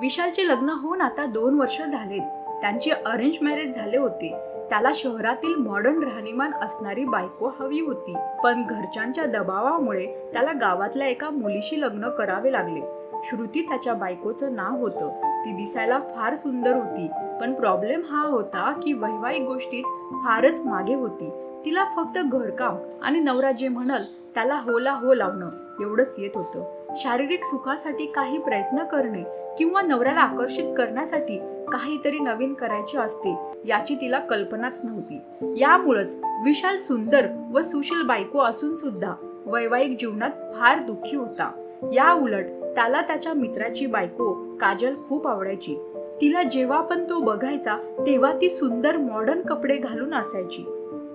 विशालचे लग्न होऊन आता दोन वर्ष झालेत. त्यांचे अरेंज मॅरेज झाले होते. त्याला शहरातील मॉडर्न राहणीमान असणारी बायको हवी होती. पण घरच्यांच्या दबावामुळे त्याला गावातल्या एका मुलीशी लग्न करावे लागले. श्रुती त्याच्या बायकोचं नाव होतं. ती दिसायला फार सुंदर होती. पण प्रॉब्लेम हा होता की वैवाहिक गोष्टीत फारच मागे होती. तिला फक्त घरकाम आणि नवरा जे म्हणल त्याला होला हो लावणं एवढंच येत होतं. शारीरिक सुखासाठी काही प्रयत्न करणे किंवा नवऱ्याला आकर्षित करण्यासाठी काहीतरी नवीन करायचे असते याची तिला कल्पनाच नव्हती. यामुळंच विशाल सुंदर व सुशील बायको असून सुद्धा वैवाहिक जीवनात फार दुःखी होता. या उलट त्याला त्याच्या मित्राची बायको काजल खूप आवडायची. तिला जेव्हा पण तो बघायचा तेव्हा ती सुंदर मॉडर्न कपडे घालून असायची.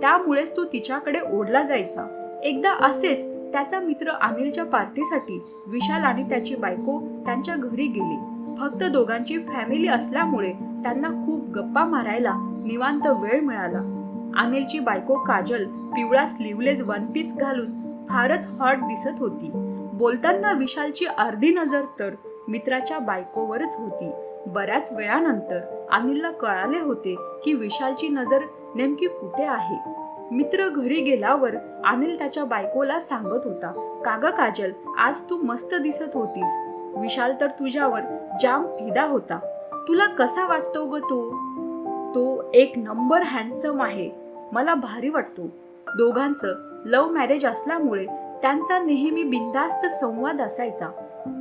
त्यामुळेच तो तिच्याकडे ओढला जायचा. एकदा असेच त्याचा मित्र अनिलच्या पार्टीसाठी विशाल आणि त्याची बायको त्यांच्या घरी गेली. फक्त दोघांची फॅमिली असल्यामुळे त्यांना खूप गप्पा मारायला निवांत वेळ मिळाला. अनिलची बायको काजल पिवळा स्लीवलेस वन पीस घालून फारच हॉट दिसत होती. बोलताना विशालची अर्धी नजर तर मित्राच्या बायकोवरच होती. बऱ्याच वेळानंतर अनिलला कळाले होते की विशालची नजर नेमकी कुठे आहे? मित्र घरी गेल्यावर अनिल त्याच्या बायकोला सांगत होता काग काजल आज तू मस्त दिसत होतीस. विशाल तर तुझ्यावर जाम फिदा होता. तुला कसा वाटतो ग तू? तो एक नंबर हँडसम आहे. मला भारी वाटतो. दोघांचं लव्ह मॅरेज असल्यामुळे त्यांचा नेहमी बिनधास्त संवाद असायचा.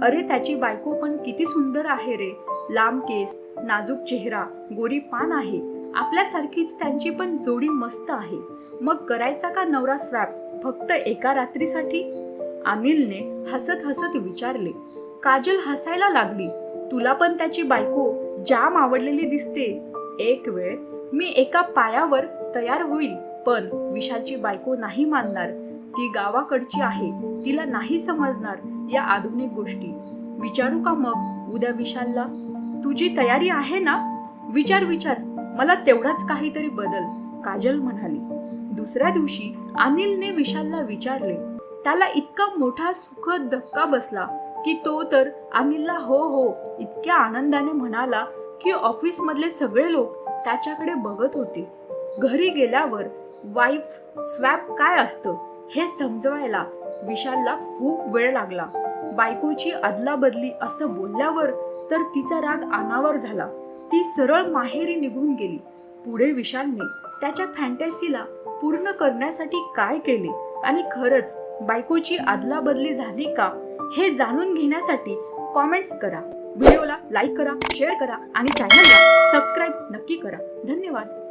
अरे त्याची बायको पण किती सुंदर आहे रे. लांब केस नाजूक चेहरा गोरी पान आहे. आपल्यासारखीच त्यांची पण जोडी मस्त आहे. मग करायचा का नवरा स्वॅप? फक्त एका रात्रीसाठी? अनिलने हसत हसत विचारले काजल हसायला लागली. तुला पण त्याची बायको जाम आवडलेली दिसते. एक वेळ मी एका पायावर तयार होईल पण विशालची बायको नाही मानणार. ती गावाकडची आहे तिला नाही समजणार या आधुनिक गोष्टी. विचारू का मग उद्या विशालला? तुझी तयारी आहे ना? विचार विचार. मला तेवढाच काहीतरी बदल काजल म्हणाली. दुसऱ्या दिवशी अनिलने विशालला विचारले त्याला इतका मोठा सुखद धक्का बसला की तो तर अनिलला हो हो इतक्या आनंदाने म्हणाला की ऑफिसमधले सगळे लोक त्याच्याकडे बघत होते. घरी गेल्यावर वाईफ स्वॅप काय असतं? हे समजवायला विशालला खूप वेळ लागला. बायकोची अदलाबदली असं बोलल्यावर तर तिचा राग अनावर झाला. ती सरळ माहेरी निघून गेली. पुढे विशालने त्याच्या फॅन्टॅसीला पूर्ण करण्यासाठी काय केले? आणि खरंच बायकोची अदलाबदली झाली का? हे जाणून घेण्यासाठी कॉमेंट्स करा. व्हिडिओला लाईक करा शेअर करा आणि चॅनलला सबस्क्राईब नक्की करा. धन्यवाद.